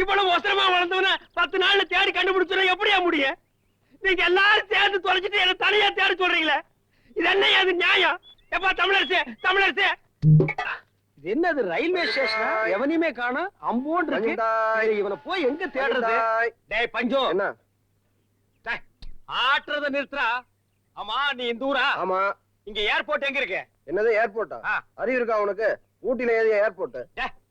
இவ்வளவு ஒசரமா வளர்ந்தவன பத்து நாள்ல தேடி கண்டுபிடிச்சுனா எப்படியா முடியும் நீங்க எல்லாரும் சேர்ந்து தொலைச்சிட்டு என்ன தனியா தேடி சொல்றீங்களே? இது என்ன அது நியாயம்? எப்பா தமிழரசே தமிழரசே. இது என்னது ரயில்வே ஸ்டேஷனா? எவனையுமே காணோம் அம்போன் இருக்கு. இவனை போய் எங்க தேடுறது. டேய் பஞ்சு. என்ன? ஆட்டுறத நிறுத்துறா. ஆமா நீ இந்த ஊரா? ஆமா. இங்க ஏர்போர்ட் எங்க இருக்கு? என்னது ஏர்போர்ட்டா. அறிவு இருக்கா உனக்கு? ஊட்டில ஏது ஏர்போர்ட் டேய்,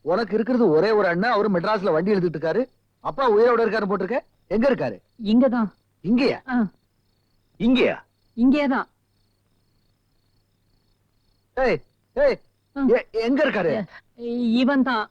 உனக்கு இருக்கிறது ஒரே ஒரு அண்ணன் அவரு மெட்ராஸ்ல வண்டி எழுதிட்டு இருக்காரு. அப்பா உயிரோட இருக்காரு போட்டிருக்க? எங்க இருக்காரு? இங்கதான். இங்கயா. இங்கயா? இங்கேதான். ஏய் ஏய் எங்க இருக்காரு? இவன் தான்.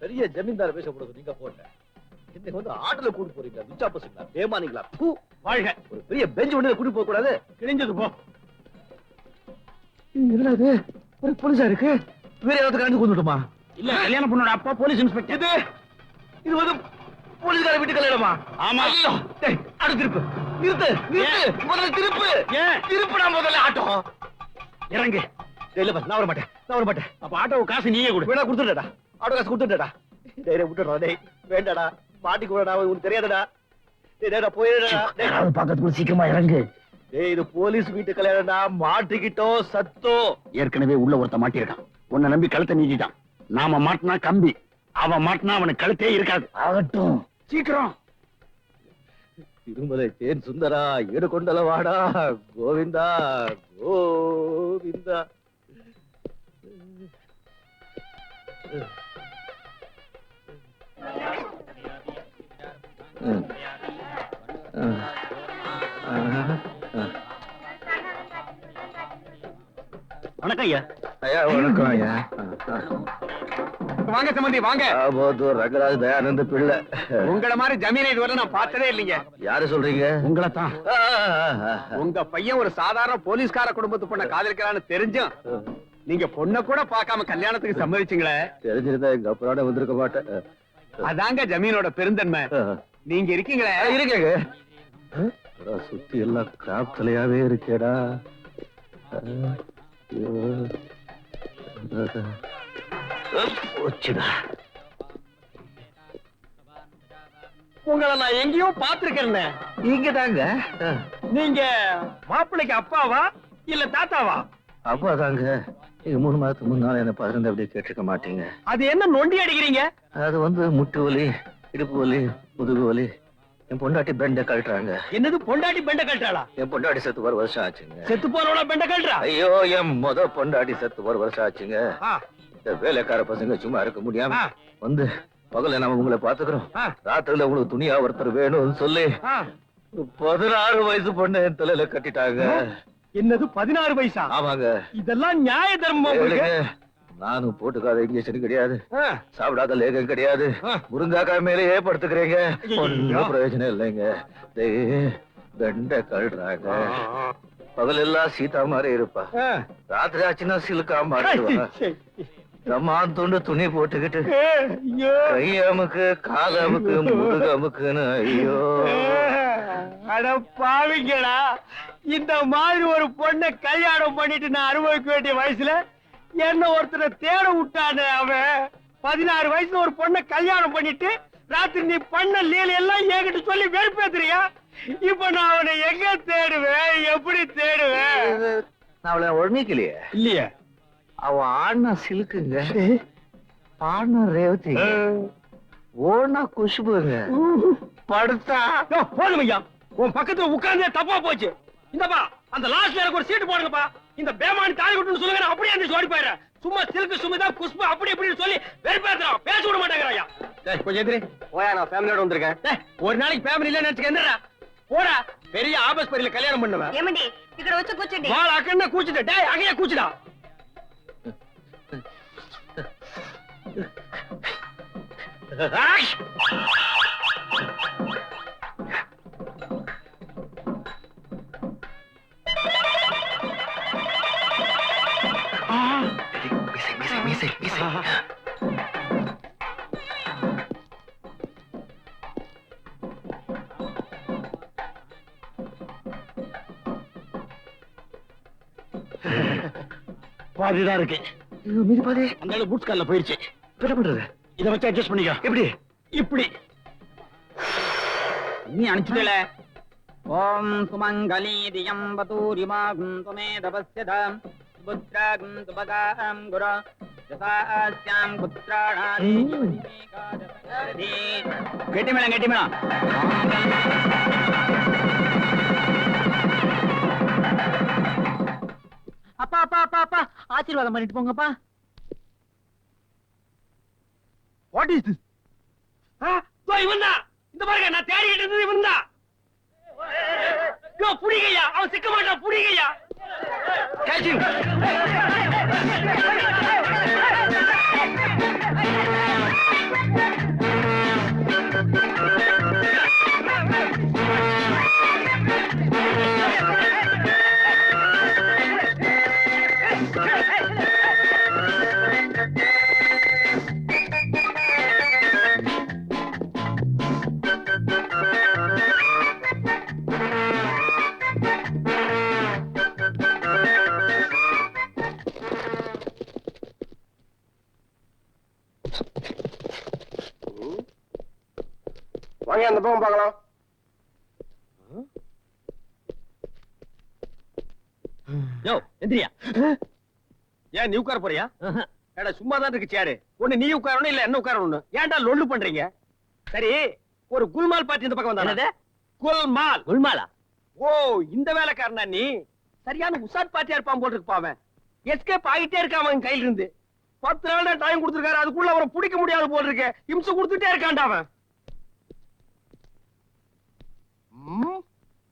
பெரிய ஜமீன்தார் வேஷம் போடுறது நீங்க போட்ட இன்னைக்கு வந்து ஆட்டோல கூட்டு போறீங்களா? விச்சா பசங்களா? ஏமானீங்களா பூ. வாழ்க. ஒரு பெரிய பெஞ்ச் ஒண்ணு கூட்டி போக கூடாது. கிழிஞ்சது போ. என்னடா இது? ஒரு போலீஸா இருக்கு? வேற யாராவது கலந்து கொண்டுட்டுமா இல்ல கல்யாண பொண்ணோட அப்பா போலீஸ் இன்ஸ்பெக்டர். இது இது வந்து போலீஸ்கார வீட்டு கல்யாணமா? ஆமா. அடுத்து திருப்பு. நிறுத்து நிறுத்து. முதல்ல திருப்பு. ஏன்? திருப்புடா முதல்ல ஆட்டோ. இறங்கு. டேய், இல்லப்பா நான் வர மாட்டேன் நான் வர மாட்டேன் அப்ப ஆட்டோ காசு நீயே கொடு. வேணா கொடுத்துட்டா ஆட்டோ காசு கொடுத்துட்டா டேய் டேய், வேண்டாடா. பாட்டி கூட உனக்கு தெரியாதடா. நான் போயிடுடா. பக்கத்துல சீக்கிரமா இறங்கு. டேய் இது போலீஸ் வீட்டு கல்யாணம்டா. மாட்டிக்கிட்டோம் சத்தம் ஏற்கனவே உள்ள ஒருத்த மாட்டிருக்கான். உன்னை நம்பி கழுத்தை நீட்டிட்டான். நாம மாட்டினா கம்பி. அவன் மாட்டினா அவனுக்கு கழுத்தே இருக்காது. ஆகட்டும். சீக்கிரம். திருமலை தேன் சுந்தரா ஈடு கொண்டல வாடா கோவிந்தா கோவிந்தா. ம். வணக்கம் ஐயா. ஐயா வணக்கம் ஐயா. வாங்க சம்பந்தி வாங்க. ஆபோத்தூர் ரங்கராஜ் தயானந்த பிள்ளை. உங்கள மாதிரி ஜமீனை இதுவரை நான் பார்த்ததே இல்லைங்க. யாரு சொல்றீங்க? உங்களை தான். உங்க பையன் ஒரு சாதாரண போலீஸ்கார குடும்பத்து பொண்ண காதலிக்கிறான்னு தெரிஞ்சும் நீங்க பொண்ண கூட பார்க்காம கல்யாணத்துக்கு சம்மதிச்சீங்களே. தெரிஞ்சிருந்தா எங்க வந்திருக்க மாட்டேன். அதாங்க ஜமீனோட பெருந்தன்மை. நீங்க இருக்கீங்களே? இருக்கேங்க. சுத்தி எல்லாம் கிராப் தலையாவே இருக்கேடா. உங்களை நான் எங்கேயோ பாத்துருக்கேன் இங்க தாங்க நீங்க மாப்பிள்ளைக்கு அப்பாவா இல்ல தாத்தாவா? அப்பா தாங்க நீங்க மூணு மாதத்துக்கு முன்னால என்ன பதினந்து அப்படியே கேட்டிருக்க மாட்டீங்க. அது என்ன நொண்டி அடிக்கிறீங்க? அது வந்து முட்டு வலி இடுப்பு வலி முதுகு வலி. என் பொண்டாட்டி பெண்டை கழட்டுறாங்க. என்னது பொண்டாட்டி பெண்ட கட்டுறாளா என் பொண்டாட்டி செத்து ஒரு வருஷம் ஆச்சுங்க. செத்து போனவளா பெண்ட கட்டுறா ஐயோ என் முத பொண்டாட்டி செத்து ஒரு வருஷம் ஆச்சுங்க. இந்த வேலைக்கார பசங்க சும்மா இருக்க முடியாம. வந்து பகல்ல நாம உங்களை பாத்துக்கிறோம். ராத்திரில உங்களுக்கு துணியா ஒருத்தர் வேணும்னு சொல்லி. பதினாறு வயசு பொண்ணு என் தலையில கட்டிட்டாங்க. என்னது பதினாறு வயசா? ஆமாங்க. இதெல்லாம் நியாய தர்மம். நானும் போட்டுக்காத இன்ஜெக்ஷன் கிடையாது. சாப்பிடாத லேகம் கிடையாது. முருங்காக்காய் மேலேயே படுத்துக்கிறீங்க. ஒன்னும் பிரயோஜனம் இல்லைங்க. பெண்டை கழுறாங்க பகல் எல்லாம் சீதா மாதிரி இருப்பா. ராத்திரி ஆச்சுன்னா சிலுக்கா மாறிடுவா தம்மா துண்டு துணி போட்டுக்கிட்டு ஐயோ. கை அமுக்கு கால அமுக்கு முதுகு அமுக்குன்னு ஐயோ அட பாவிங்களா இந்த மாதிரி ஒரு பொண்ணை கல்யாணம் பண்ணிட்டு நான் அனுபவிக்க வேண்டிய வயசுல என்ன ஒருத்தரை தேட விட்டானே அவன்? பதினாறு வயசுல ஒரு பொண்ணை கல்யாணம் பண்ணிட்டு ராத்திரி நீ பண்ண லீல எல்லாம் என்கிட்ட சொல்லி வெறுப்பேத்துறியா? இப்ப நான் அவனை எங்க தேடுவேன்? எப்படி தேடுவேன்? நான் அவளை உடனேக்கலையே இல்லையே. அவ ஆடினா சிலுக்குங்க. பாடினா ரேவதி. ஓனா குஷுபுங்க படுத்தா. போதும் ஐயா உன் பக்கத்துல உட்கார்ந்தே தப்பா போச்சு. இந்தப்பா அந்த லாஸ்ட் எனக்கு ஒரு சீட்டு போடுங்கப்பா. இந்த பேமானி தாலி விட்டுன்னு சொல்லுங்க அப்படியே அந்த ஓடி போயிடுறேன். சும்மா சிலுக்கு சுமிதா குஷ்பு அப்படி இப்படின்னு சொல்லி வெறுப்பேத்துறான் பேச விட மாட்டேங்கிறான் ஐயா கொஞ்சம் எதிரி ஓயா நான் ஃபேமிலியோட வந்திருக்கேன். ஒரு நாளைக்கு ஃபேமிலி இல்லைன்னு நினைச்சுக்க போடா. பெரிய ஆபஸ் பரியில கல்யாணம் பண்ணுவேன். ஏமண்டி இக்கட வச்சு கூச்சுடி வாள் அக்கண்ண கூச்சுடா டேய் அகைய கூச்சுடா. பாதிதான் இருக்கு. மீதி பாதி. அந்த பூட்ஸ் கால்ல போயிருச்சு. என்ன பண்றது? இத வச்சு அட்ஜஸ்ட் பண்ணிக்க. எப்படி? இப்படி. நீ அனுப்பிச்சுட்டல. ஓம் சுமங்கலி தியம் பதூரிமாகும் துமே தபஸ்யதாம் புத்ராகும் துபகாம் குர. யசாஸ்யாம் புத்ராணாதி கெட்டி மேளம் கெட்டி மேளம் அப்பா அப்பா அப்பா அப்பா. ஆசீர்வாதம் பண்ணிட்டு போங்கப்பா. வாட் இஸ் திஸ் இவன் தான் இந்த பாருங்க நான் தேடிக்கிட்டு இருந்தது இவன் தான் யோ புடிங்கய்யா அவன் சிக்க மாட்டான் புடிங்கய்யா கேட்சிங் வாங்க அந்த பக்கம் பார்க்கலாம். யோ எந்திரியா. ஏன் நீ உட்கார போறியா? ஏடா சும்மா தான் இருக்கு சேரு ஒண்ணு நீ உட்காரணும் இல்ல என்ன உட்காரணும் ஏன்டா லொல்லு பண்றீங்க? சரி ஒரு குல்மால் பார்ட்டி இந்த பக்கம் வந்தானே? குல்மால். உள்மாலா ஓ இந்த வேலைக்காரனா நீ? சரியான உசாட் பார்ட்டியா இருப்பான் அவன் எஸ்கேப் ஆகிட்டே இருக்கான் அவன் கையில இருந்து பத்து நாள் தான் டைம் கொடுத்துருக்காரு அதுக்குள்ள அவரை பிடிக்க முடியாது போல் இருக்கு. இம்சை கொடுத்துட்டே இருக்கான்டா அவன் ம்,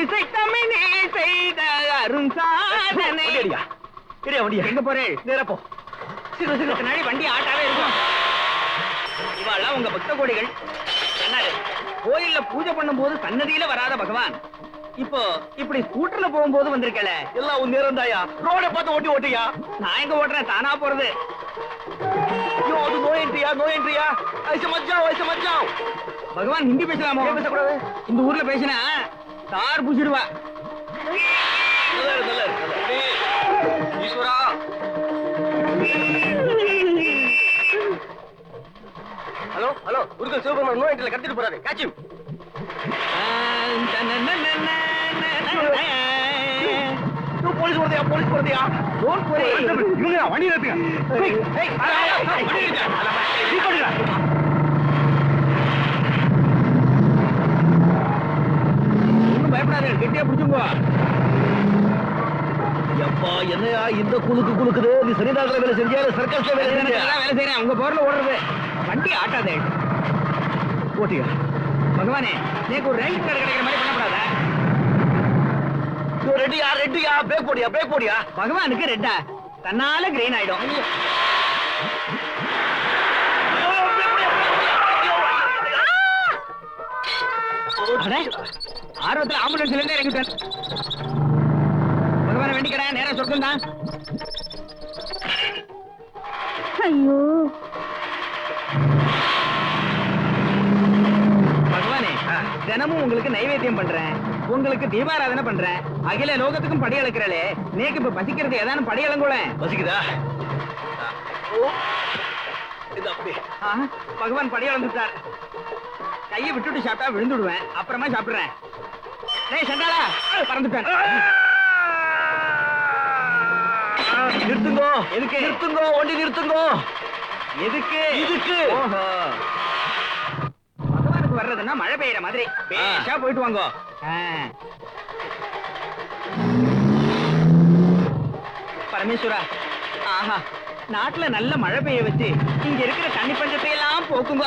இசை தமிழே செய்த அருண் சாதனை. எங்க போறேன் நேரப்போ சிறு சிறு நாளை வண்டி ஆட்டாவே இருக்கும். இவாள்லாம் உங்க பக்த கோடிகள். கோயில்ல பூஜை பண்ணும்போது சன்னதியில வராத பகவான். இப்போ இப்படி ஸ்கூட்டர்ல போகும்போது வந்திருக்கல. எல்லாம் உன் நேரம் தாயா ரோட பார்த்து ஓட்டி ஓட்டியா நான் எங்க ஓட்டுறேன்? தானா போறது. ஐயோ அது நோ என்ட்ரியா? நோ என்ட்ரியா? ஐச மச்சாவ் ஐச மச்சாவ். பகவான் ஹிந்தி பேசலாமா? பேசக்கூடாது? இந்த ஊர்ல பேசினா தார் புசிடுவா ஈஸ்வரா hello hello Murugan Sivaperuman no என்ட்ரில கடத்திட்டு போறாரு காச்சு போலீஸ் வருதையா போலீஸ் வருதையா டோன்ட் வரி இவங்க வண்டி நிறுத்துங்க பிடிச்சுங்க எப்பா என்னையா இந்த குலுக்கு குலுக்குது? நீ சனிதாசல வேலை செஞ்சியா சர்க்கஸ்ல வேலை செஞ்சியா? வேலை செய்யறேன் உங்க போர்ல ஓடுறது. வண்டி ஆட்டாதே. ஓட்டியா? பகவானே நீக்கு ஒரு ரேங்க் கார்டு கிடைக்கிற மாதிரி பண்ணக்கூடாதா? ரெட்டியா ரெட்டியா பிரேக் போடியா பிரேக் போடியா பகவானுக்கு ரெட்டா. தன்னால கிரீன் ஆயிடும். ஆர்வத்துல ஆம்புலன்ஸ்ல இருந்து இறங்கிட்டேன். பகவான வேண்டிக்கிறேன் நேரம் சொர்க்கம் தான். ஐயோ. பகவானே தினமும் உங்களுக்கு நைவேத்தியம் பண்றேன். உங்களுக்கு தீபாராதனை பண்றேன். அகில லோகத்துக்கும் படி அளக்கிறளே. நேக்கு இப்ப பசிக்கிறது ஏதானும் படி அளங்கூட பசிக்குதா? பகவான் படி அளந்துட்டார். கையை விட்டுட்டு சாப்பிட்டா விழுந்துடுவேன். அப்புறமா சாப்பிடுறேன். டேய் சண்டாளா பறந்துட்டேன். நிறுத்துங்கோ. எதுக்கு? நிறுத்துங்கோ வண்டி நிறுத்துங்கோ. எதுக்கு? இதுக்கு. பகவானுக்கு வர்றதுன்னா மழை பெய்யற மாதிரி. பேஷா போயிட்டு வாங்க. பரமேஸ்வரா ஆஹா நாட்டுல நல்ல மழை பெய்ய வச்சு இங்க இருக்கிற தண்ணி பஞ்சத்தை எல்லாம் போக்குங்க.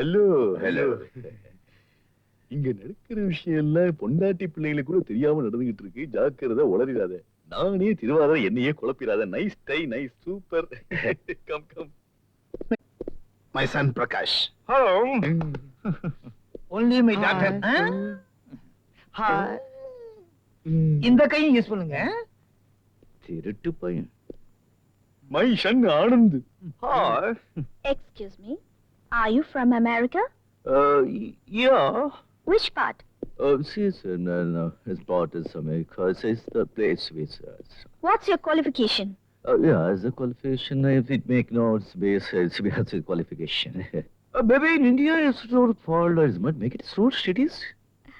ஹலோ ஹலோ இங்க நடக்கிற விஷயம் எல்லாம் பொண்டாட்டி பிள்ளைகளுக்கு கூட தெரியாம நடந்துகிட்டு இருக்கு. ஜாக்கிரதை உளறிடாத. நானே திருவாதிரை என்னையே குழப்பிடாத. Nice tie nice super come come my son Prakash hello only my doctor இந்த கையும் யூஸ் பண்ணுங்க. திருட்டு பையன். My son Anand. Excuse me Are you from America? Uh, yeah. Which part? Oh, uh, Switzerland uh, it's brought because it's the place we search. What's your qualification? Uh, yeah, as a qualification, if it make no space, it's we it's a qualification. uh, maybe in India, it's road for, it's not make it road cities.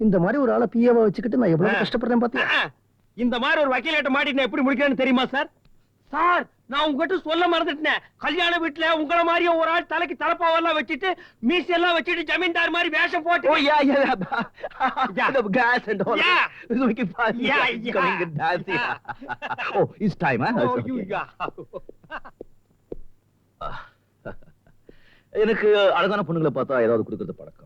இந்த மாதிரி ஒரு ஆளை பிஏவா வச்சுக்கிட்டு நான் எவ்வளவு. கஷ்டப்படுறேன் பாத்தியா இந்த மாதிரி ஒரு வக்கீலேட்ட மாட்டி நான் எப்படி முடிக்கிறேன்னு தெரியுமா சார் சார் நான் உங்ககிட்ட சொல்ல மறந்துட்டேன் கல்யாண வீட்டுல உங்கள மாதிரியே ஒரு ஆள் தலைக்கு தலப்பாவெல்லாம் வச்சுட்டு மீசி எல்லாம் வச்சுட்டு ஜமீன்தார் மாதிரி வேஷம் போட்டு Oh yeah, yeah, Yeah. the gas and all. Yeah. So we can find Yeah, yeah, coming and dancing. Yeah. oh, it's time, huh? Oh, It's you okay. got- எனக்கு அழகான பொண்ணுங்களை பார்த்தா ஏதாவது கொடுக்கறது பழக்கம்